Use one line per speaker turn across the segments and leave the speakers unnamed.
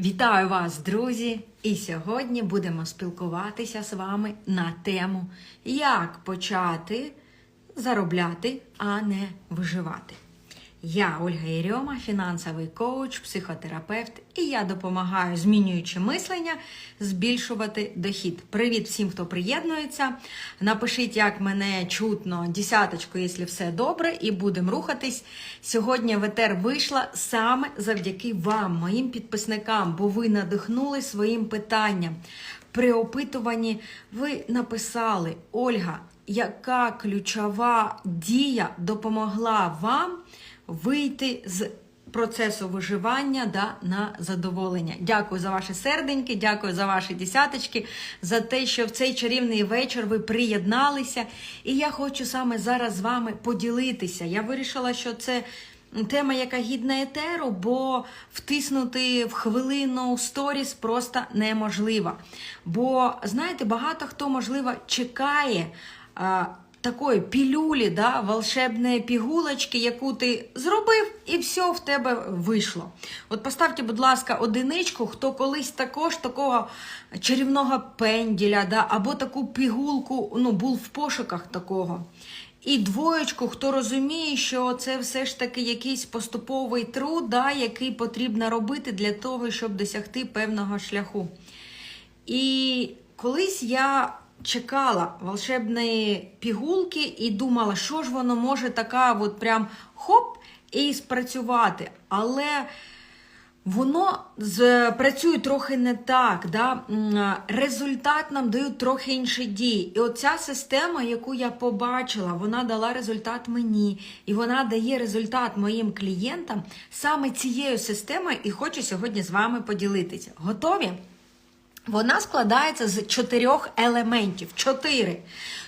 Вітаю вас, друзі! І сьогодні будемо спілкуватися з вами на тему, як почати заробляти, а не виживати. Я Ольга Єрьома, фінансовий коуч, психотерапевт, і я допомагаю, змінюючи мислення, збільшувати дохід. Привіт всім, хто приєднується. Напишіть, як мене чутно, десяточку, якщо все добре, і будемо рухатись. Сьогодні в етер вийшла саме завдяки вам, моїм підписникам, бо ви надихнули своїм питанням. При опитуванні ви написали, Ольга, яка ключова дія допомогла вам вийти з процесу виживання да, на задоволення. Дякую за ваші серденьки, дякую за ваші десяточки, за те, що в цей чарівний вечір ви приєдналися. І я хочу саме зараз з вами поділитися. Я вирішила, що це. Тема, яка гідна етеру, бо втиснути в хвилину сторіс просто неможливо. Бо, знаєте, багато хто, можливо, чекає такої пілюлі, да, волшебної пігулочки, яку ти зробив, і все в тебе вийшло. От поставте, будь ласка, одиничку, хто колись також такого чарівного пенділя, да, або таку пігулку, ну, був в пошуках такого. І двоєчку, хто розуміє, що це все ж таки якийсь поступовий труд, да, який потрібно робити для того, щоб досягти певного шляху. І колись я чекала волшебної пігулки і думала, що ж воно може така, от прям хоп, і спрацювати. Але воно працює трохи не так. Да? Результат нам дають трохи інші дії. І оця система, яку я побачила, вона дала результат мені, і вона дає результат моїм клієнтам саме цією системою, і хочу сьогодні з вами поділитися. Готові? Вона складається з чотирьох елементів. Чотири.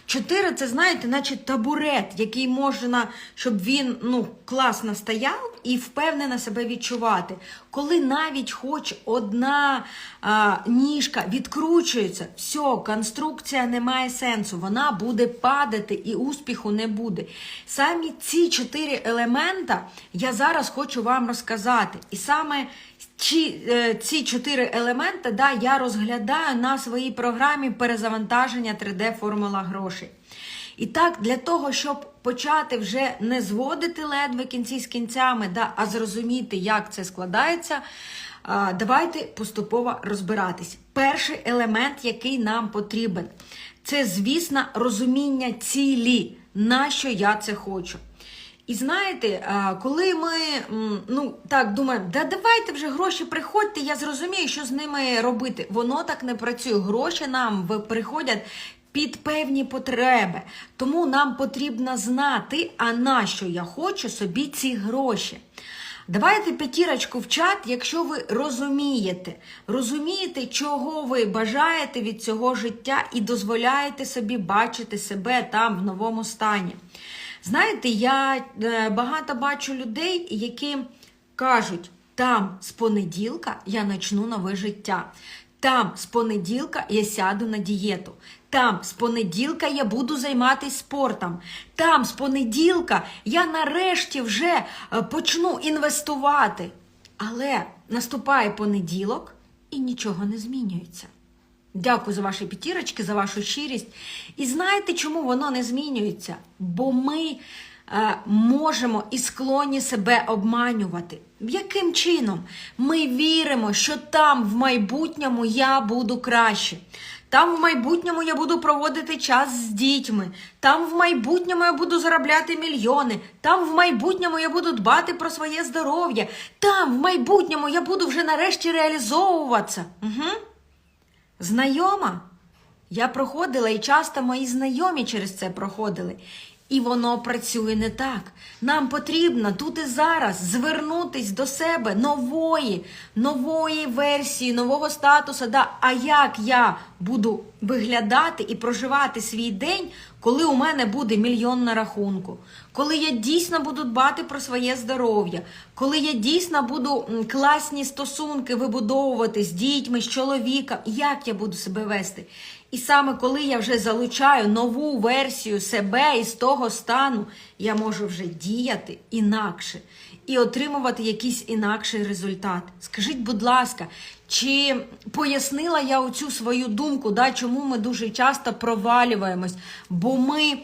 Чотири це, знаєте, наче табурет, який можна, щоб він ну, класно стояв і впевнено себе відчувати. Коли навіть хоч одна а, ніжка відкручується, все, конструкція не має сенсу, вона буде падати і успіху не буде. Самі ці чотири елемента я зараз хочу вам розказати. І саме ці, е, ці чотири елементи да, я розглядаю на своїй програмі перезавантаження 3D-формула грошей. І так, для того, щоб почати вже не зводити ледве кінці з кінцями, да, а зрозуміти, як це складається, давайте поступово розбиратись. Перший елемент, який нам потрібен, це, звісно, розуміння цілі, на що я це хочу. І знаєте, коли ми ну так думаємо, да давайте вже гроші приходьте, я зрозумію, що з ними робити. Воно так не працює. Гроші нам приходять під певні потреби. Тому нам потрібно знати, а на що я хочу собі ці гроші. Давайте п'ятірочку в чат, якщо ви розумієте, розумієте, чого ви бажаєте від цього життя і дозволяєте собі бачити себе там в новому стані. Знаєте, я е, багато бачу людей, які кажуть, там з понеділка я почну нове життя. Там з понеділка я сяду на дієту. Там з понеділка я буду займатися спортом. Там з понеділка я нарешті вже е, почну інвестувати. Але наступає понеділок і нічого не змінюється. Дякую за ваші п'ятірочки, за вашу щирість. І знаєте, чому воно не змінюється? Бо ми е, можемо і склонні себе обманювати. Яким чином? Ми віримо, що там в майбутньому я буду краще. Там в майбутньому я буду проводити час з дітьми. Там в майбутньому я буду заробляти мільйони. Там в майбутньому я буду дбати про своє здоров'я. Там в майбутньому я буду вже нарешті реалізовуватися. Угу. Знайома? Я проходила і часто мої знайомі через це проходили. І воно працює не так. Нам потрібно тут і зараз звернутись до себе нової, нової версії, нового статусу. Да, а як я буду виглядати і проживати свій день, коли у мене буде мільйон на рахунку, коли я дійсно буду дбати про своє здоров'я, коли я дійсно буду класні стосунки вибудовувати з дітьми, з чоловіком, як я буду себе вести? І саме коли я вже залучаю нову версію себе із того стану, я можу вже діяти інакше. і отримувати якийсь інакший результат. Скажіть, будь ласка, чи пояснила я оцю свою думку, да, чому ми дуже часто провалюємось? Бо ми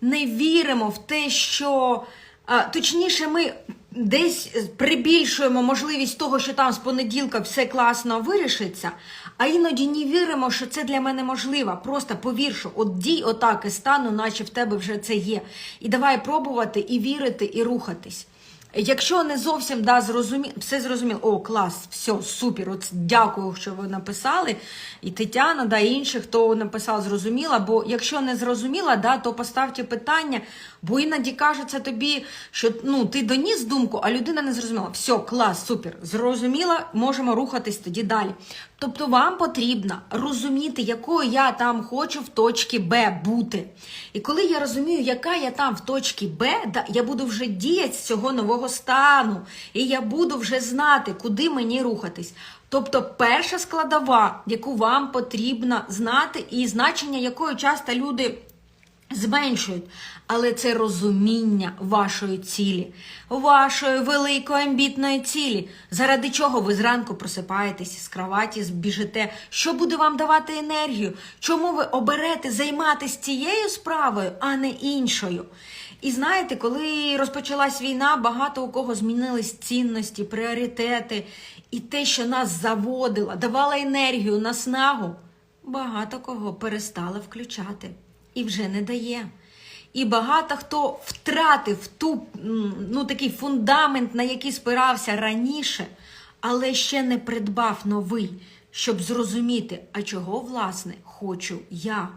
не віримо в те, що а, точніше, ми десь прибільшуємо можливість того, що там з понеділка все класно вирішиться, а іноді не віримо, що це для мене можливо. Просто повір, от дій отак і стану, наче в тебе вже це є. І давай пробувати і вірити, і рухатись. Якщо не зовсім да, зрозумі... все зрозуміло, о, клас, все, супер. От дякую, що ви написали. І Тетяна, да, і інші, хто написав, зрозуміла. Бо якщо не зрозуміла, да, то поставте питання, бо іноді кажеться тобі, що ну, ти доніс думку, а людина не зрозуміла. Все, клас, супер, зрозуміла, можемо рухатись тоді далі. Тобто вам потрібно розуміти, якою я там хочу в точці Б бути. І коли я розумію, яка я там в точці Б, я буду вже діяти з цього нового стану, і я буду вже знати, куди мені рухатись. Тобто, перша складова, яку вам потрібно знати, і значення якої часто люди зменшують. Але це розуміння вашої цілі, вашої великої амбітної цілі, заради чого ви зранку просипаєтесь з кроваті, біжите, що буде вам давати енергію, чому ви оберете займатися цією справою, а не іншою. І знаєте, коли розпочалась війна, багато у кого змінились цінності, пріоритети, і те, що нас заводило, давало енергію, наснагу, багато кого перестали включати і вже не дає. І багато хто втратив ту, ну, такий фундамент, на який спирався раніше, але ще не придбав новий, щоб зрозуміти, а чого, власне, хочу я.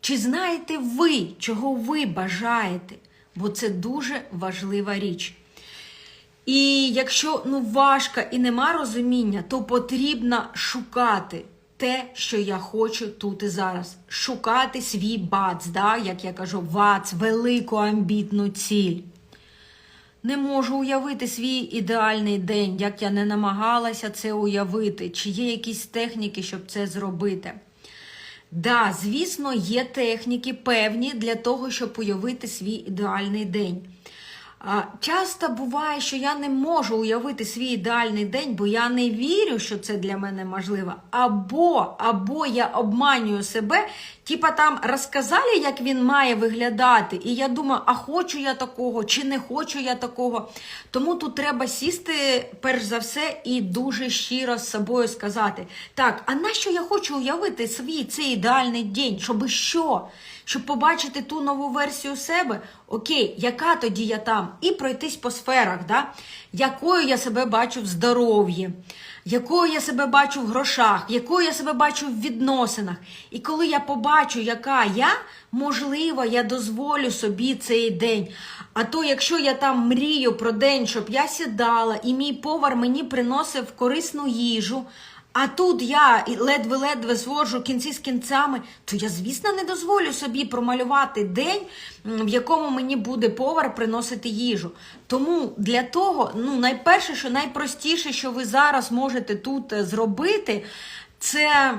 Чи знаєте ви, чого ви бажаєте? Бо це дуже важлива річ. І якщо ну, важко і нема розуміння, то потрібно шукати те, що я хочу тут і зараз. Шукати свій бац, да? як я кажу, вац, велику амбітну ціль. Не можу уявити свій ідеальний день, як я не намагалася це уявити, чи є якісь техніки, щоб це зробити. Да, звісно, є техніки певні для того, щоб уявити свій ідеальний день. Часто буває, що я не можу уявити свій ідеальний день, бо я не вірю, що це для мене можливо. Або або я обманюю себе, типа там розказали, як він має виглядати, і я думаю, а хочу я такого, чи не хочу я такого. Тому тут треба сісти, перш за все, і дуже щиро з собою сказати: так, а на що я хочу уявити свій цей ідеальний день? Щоб що? Щоб побачити ту нову версію себе, окей, яка тоді я там? І пройтись по сферах, да? якою я себе бачу в здоров'ї, якою я себе бачу в грошах, якою я себе бачу в відносинах. І коли я побачу, яка я, можливо, я дозволю собі цей день. А то, якщо я там мрію про день, щоб я сідала, і мій повар мені приносив корисну їжу. А тут я ледве-ледве звожу кінці з кінцями, то я, звісно, не дозволю собі промалювати день, в якому мені буде повар приносити їжу. Тому для того, ну, найперше, що найпростіше, що ви зараз можете тут е, зробити, це.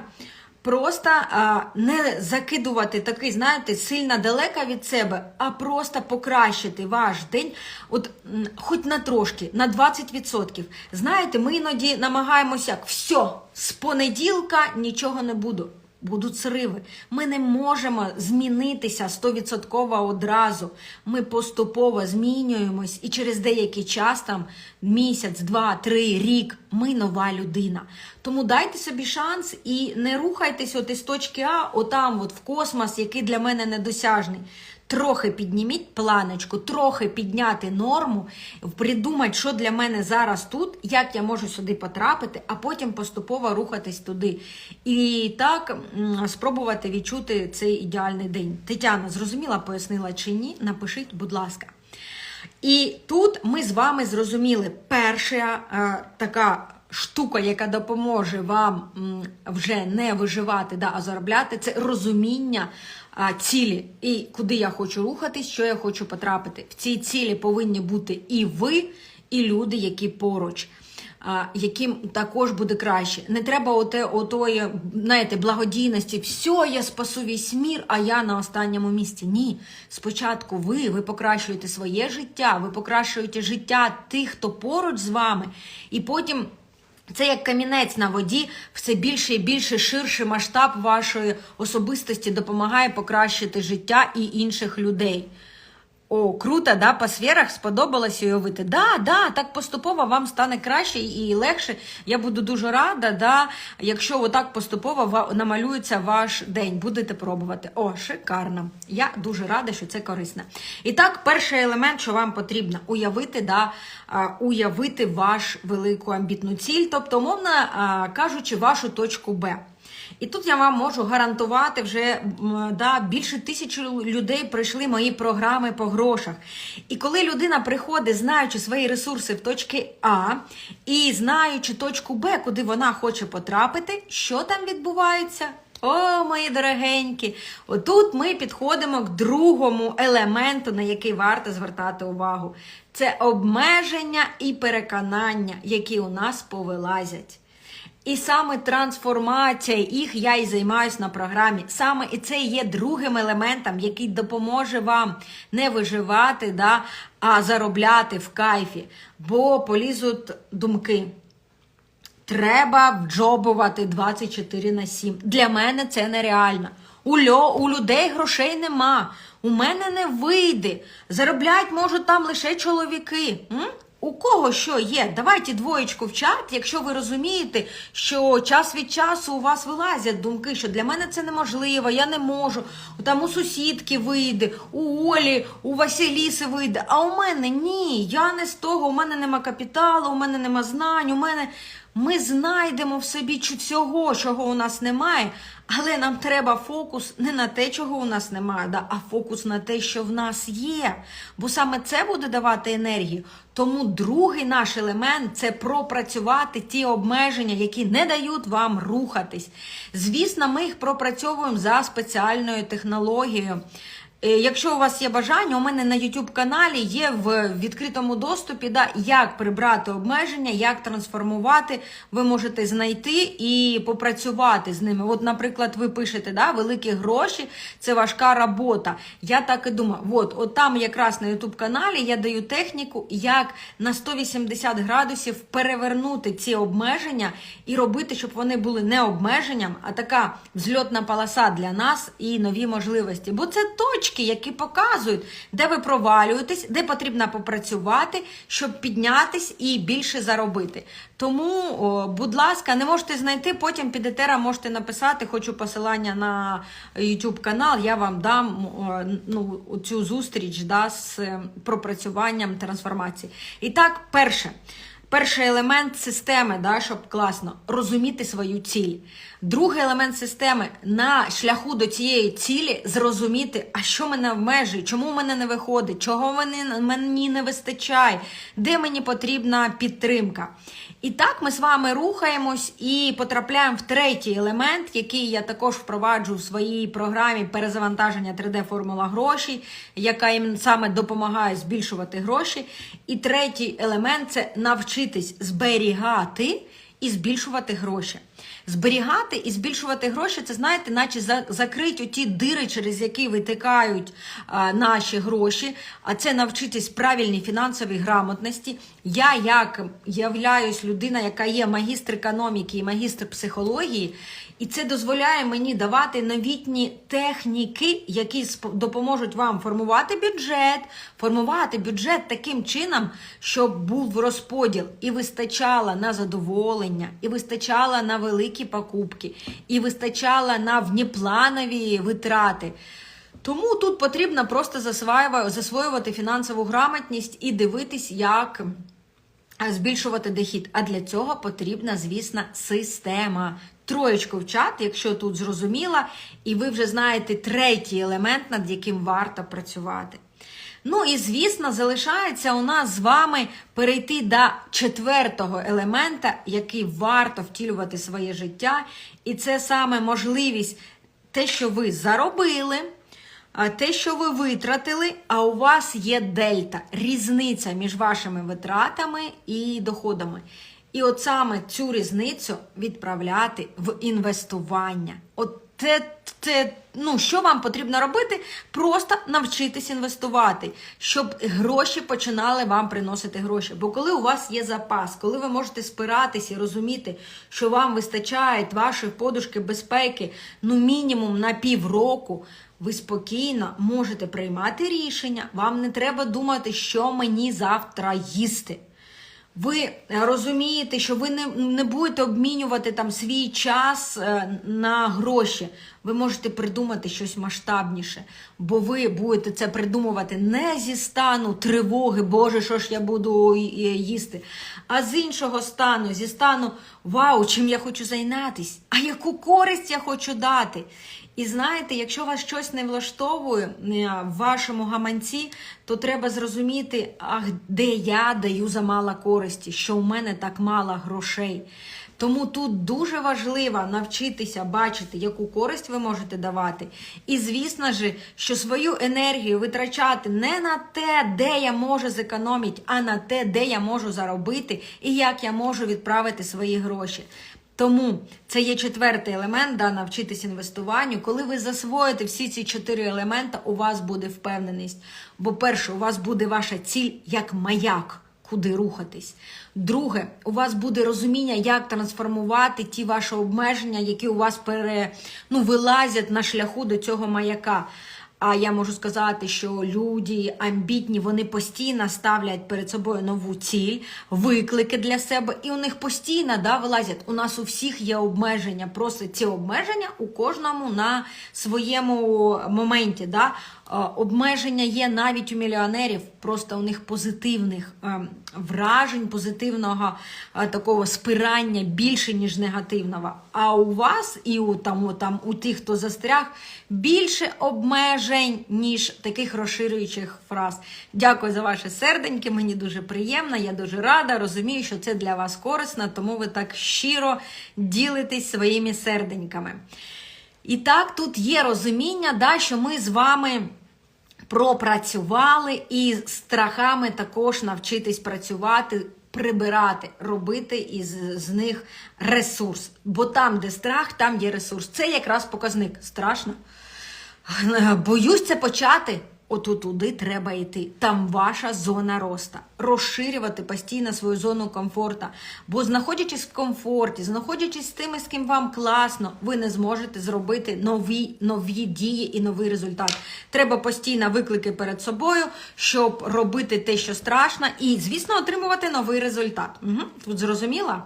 Просто а, не закидувати такий, знаєте, сильно далеко від себе, а просто покращити ваш день, от хоч на трошки, на 20%. Знаєте, ми іноді намагаємося все, з понеділка нічого не буду будуть сриви. Ми не можемо змінитися стовідсотково одразу. Ми поступово змінюємось, і через деякий час, там місяць, два, три, рік, ми нова людина. Тому дайте собі шанс і не рухайтесь от із точки А, отам, от в космос, який для мене недосяжний. Трохи підніміть планочку, трохи підняти норму, придумати, що для мене зараз тут, як я можу сюди потрапити, а потім поступово рухатись туди. І так спробувати відчути цей ідеальний день. Тетяна, зрозуміла, пояснила чи ні? Напишіть, будь ласка. І тут ми з вами зрозуміли перша е, така. Штука, яка допоможе вам вже не виживати, да, а заробляти, це розуміння цілі і куди я хочу рухатись, що я хочу потрапити. В цій цілі повинні бути і ви, і люди, які поруч. яким також буде краще. Не треба оте, отої, знаєте, благодійності. Все, я спасу весь мір, а я на останньому місці. Ні. Спочатку ви, ви покращуєте своє життя, ви покращуєте життя тих, хто поруч з вами, і потім. Це як камінець на воді, все більше і більше ширший масштаб вашої особистості допомагає покращити життя і інших людей. О, круто, да, по сферах сподобалось уявити. Да, да, так поступово вам стане краще і легше. Я буду дуже рада, да, якщо отак поступово намалюється ваш день. Будете пробувати. О, шикарно. Я дуже рада, що це корисно. І так, перший елемент, що вам потрібно уявити, да, уявити ваш велику амбітну ціль, тобто, умовно а, кажучи, вашу точку Б. І тут я вам можу гарантувати, вже да, більше тисячі людей пройшли мої програми по грошах. І коли людина приходить, знаючи свої ресурси в точки А і знаючи точку Б, куди вона хоче потрапити, що там відбувається? О, мої дорогенькі, отут ми підходимо к другому елементу, на який варто звертати увагу. Це обмеження і переконання, які у нас повилазять. І саме трансформація їх я і займаюся на програмі. Саме і це є другим елементом, який допоможе вам не виживати, да, а заробляти в кайфі, бо полізуть думки. Треба вджобувати 24 на 7. Для мене це нереально. У, льо, у людей грошей нема. У мене не вийде. Зароблять можуть там лише чоловіки. М? У кого що є? Давайте двоєчку в чат, якщо ви розумієте, що час від часу у вас вилазять думки, що для мене це неможливо, я не можу. Там у сусідки вийде, у Олі, у Василіси вийде. А у мене ні, я не з того, у мене нема капіталу, у мене нема знань, у мене. Ми знайдемо в собі всього, чого у нас немає, але нам треба фокус не на те, чого у нас немає, да, а фокус на те, що в нас є. Бо саме це буде давати енергію. Тому другий наш елемент це пропрацювати ті обмеження, які не дають вам рухатись. Звісно, ми їх пропрацьовуємо за спеціальною технологією. Е, Якщо у вас є бажання, у мене на YouTube каналі є в відкритому доступі, да, як прибрати обмеження, як трансформувати. Ви можете знайти і попрацювати з ними. От, наприклад, ви пишете да, великі гроші, це важка робота. Я так і думаю, от, от там якраз на YouTube каналі я даю техніку, як на 180 градусів перевернути ці обмеження і робити, щоб вони були не обмеженням, а така взльотна полоса для нас і нові можливості. Бо це точки, які показують, де ви провалюєтесь, де потрібно попрацювати, щоб піднятись і більше заробити. Тому, будь ласка, не можете знайти, потім під етера можете написати, хочу посилання на YouTube канал, я вам дам ну, цю зустріч да, з е, пропрацюванням трансформації. І так, перше. Перший елемент системи, да, щоб класно розуміти свою ціль. Другий елемент системи на шляху до цієї цілі зрозуміти, а що мене обмежує, чому в мене не виходить, чого мені, не вистачає, де мені потрібна підтримка. І так ми з вами рухаємось і потрапляємо в третій елемент, який я також впроваджу в своїй програмі перезавантаження 3D формула грошей, яка їм саме допомагає збільшувати гроші. І третій елемент це навчитись зберігати і збільшувати гроші. Зберігати і збільшувати гроші, це знаєте, наче за- закрить оті дири, через які витикають а, наші гроші. А це навчитись правильній фінансовій грамотності. Я, як являюсь людина, яка є магістр економіки і магістр психології, і це дозволяє мені давати новітні техніки, які допоможуть вам формувати бюджет, формувати бюджет таким чином, щоб був розподіл і вистачало на задоволення, і вистачало на великі покупки, і вистачало на внепланові витрати. Тому тут потрібно просто засвоювати фінансову грамотність і дивитись, як збільшувати дохід. А для цього потрібна, звісно, система. Троєчку в чат, якщо тут зрозуміла, і ви вже знаєте третій елемент, над яким варто працювати. Ну і звісно, залишається у нас з вами перейти до четвертого елемента, який варто втілювати своє життя, і це саме можливість те, що ви заробили. Те, що ви витратили, а у вас є дельта, різниця між вашими витратами і доходами. І от саме цю різницю відправляти в інвестування. От це, це ну, що вам потрібно робити? Просто навчитись інвестувати, щоб гроші починали вам приносити гроші. Бо коли у вас є запас, коли ви можете спиратися і розуміти, що вам вистачає вашої подушки безпеки, ну мінімум на півроку. Ви спокійно можете приймати рішення. Вам не треба думати, що мені завтра їсти. Ви розумієте, що ви не, не будете обмінювати там свій час е, на гроші. Ви можете придумати щось масштабніше, бо ви будете це придумувати не зі стану тривоги, Боже, що ж я буду їсти, а з іншого стану, зі стану Вау, чим я хочу зайнятися, а яку користь я хочу дати. І знаєте, якщо вас щось не влаштовує в вашому гаманці, то треба зрозуміти, а де я даю замало користі, що в мене так мало грошей. Тому тут дуже важливо навчитися бачити, яку користь ви можете давати. І, звісно ж, що свою енергію витрачати не на те, де я можу зекономити, а на те, де я можу заробити і як я можу відправити свої гроші. Тому це є четвертий елемент, да, навчитись інвестуванню. Коли ви засвоїте всі ці чотири елемента, у вас буде впевненість. Бо перше, у вас буде ваша ціль як маяк, куди рухатись. Друге, у вас буде розуміння, як трансформувати ті ваші обмеження, які у вас пере, ну, вилазять на шляху до цього маяка. А я можу сказати, що люди амбітні, вони постійно ставлять перед собою нову ціль, виклики для себе, і у них постійно да, вилазять. У нас у всіх є обмеження. Просто ці обмеження у кожному на своєму моменті. Да. Обмеження є навіть у мільйонерів, просто у них позитивних ем, вражень, позитивного е, такого спирання більше, ніж негативного. А у вас і у там, там у тих, хто застряг, більше обмежень, ніж таких розширюючих фраз. Дякую за ваше серденьки, мені дуже приємно, я дуже рада. Розумію, що це для вас корисно, тому ви так щиро ділитесь своїми серденьками. І так, тут є розуміння, да, що ми з вами пропрацювали і страхами також навчитись працювати, прибирати, робити із з них ресурс. Бо там, де страх, там є ресурс. Це якраз показник. Страшно. Боюсь це почати. Туди треба йти. Там ваша зона роста. Розширювати постійно свою зону комфорту. Бо знаходячись в комфорті, знаходячись з тими, з ким вам класно, ви не зможете зробити нові нові дії і новий результат. Треба постійно виклики перед собою, щоб робити те, що страшно, і, звісно, отримувати новий результат. Угу. Тут зрозуміло?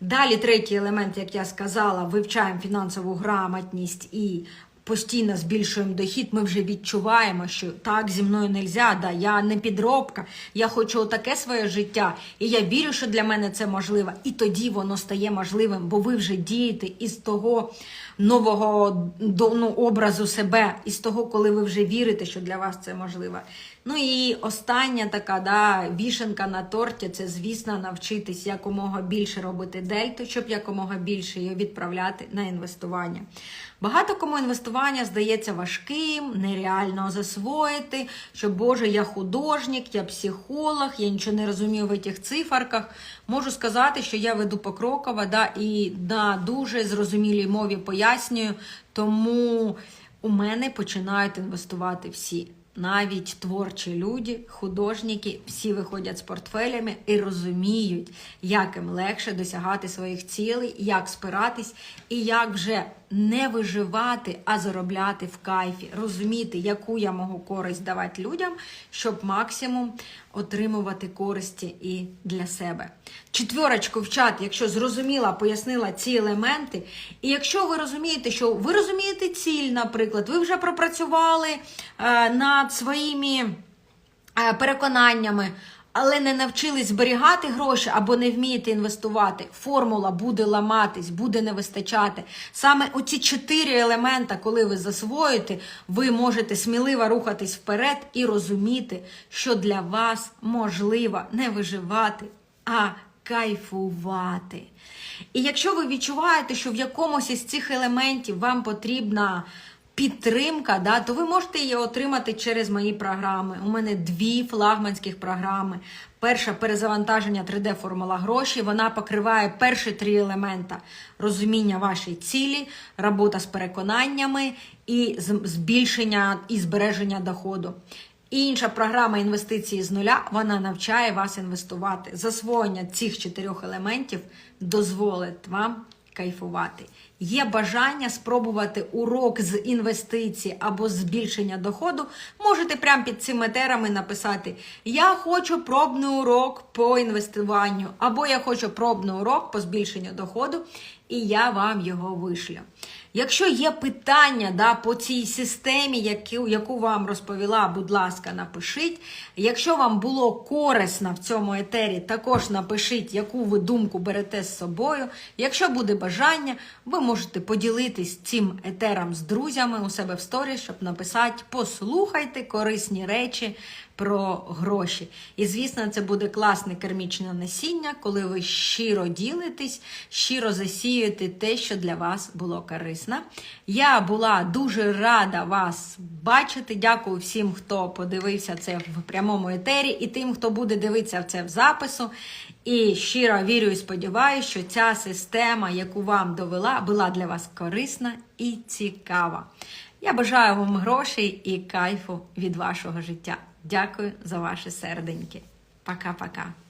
Далі третій елемент, як я сказала, вивчаємо фінансову грамотність і постійно збільшуємо дохід, ми вже відчуваємо, що так зі мною не можна, да, я не підробка, я хочу таке своє життя, і я вірю, що для мене це можливо. І тоді воно стає можливим, бо ви вже дієте із того нового ну, образу себе, із того, коли ви вже вірите, що для вас це можливо. Ну і остання така да, вішенка на торті це, звісно, навчитись якомога більше робити дельту, щоб якомога більше її відправляти на інвестування. Багато кому інвестування здається важким, нереально засвоїти, що Боже, я художник, я психолог, я нічого не розумію в цих циферках. Можу сказати, що я веду покроково да, і на дуже зрозумілій мові пояснюю, тому у мене починають інвестувати всі навіть творчі люди, художники, всі виходять з портфелями і розуміють, як їм легше досягати своїх цілей, як спиратись і як вже не виживати, а заробляти в кайфі, розуміти, яку я можу користь давати людям, щоб максимум отримувати користі і для себе. Четверочку в чат, якщо зрозуміла, пояснила ці елементи. І якщо ви розумієте, що ви розумієте ціль, наприклад, ви вже пропрацювали е, над своїми е, переконаннями але не навчились зберігати гроші або не вмієте інвестувати, формула буде ламатись, буде не вистачати. Саме оці чотири елемента, коли ви засвоїте, ви можете сміливо рухатись вперед і розуміти, що для вас можливо не виживати, а кайфувати. І якщо ви відчуваєте, що в якомусь із цих елементів вам потрібна підтримка, да, то ви можете її отримати через мої програми. У мене дві флагманських програми. Перша перезавантаження 3D формула гроші. Вона покриває перші три елемента: розуміння вашої цілі, робота з переконаннями і збільшення і збереження доходу. Інша програма інвестиції з нуля вона навчає вас інвестувати. Засвоєння цих чотирьох елементів дозволить вам кайфувати. Є бажання спробувати урок з інвестицій або збільшення доходу. Можете прямо під цими терами написати: Я хочу пробний урок по інвестуванню, або я хочу пробний урок по збільшенню доходу, і я вам його вишлю. Якщо є питання да, по цій системі, яку, яку вам розповіла, будь ласка, напишіть. Якщо вам було корисно в цьому етері, також напишіть, яку ви думку берете з собою. Якщо буде бажання, ви можете поділитись цим етером з друзями у себе в сторі, щоб написати послухайте корисні речі про гроші. І, звісно, це буде класне кермічне насіння, коли ви щиро ділитесь, щиро засіюєте те, що для вас було корисно. Я була дуже рада вас бачити. Дякую всім, хто подивився це в прямому етері, і тим, хто буде дивитися це в запису. І щиро вірю і сподіваюся, що ця система, яку вам довела, була для вас корисна і цікава. Я бажаю вам грошей і кайфу від вашого життя. Дякую за ваші серденьки. Пока-пока.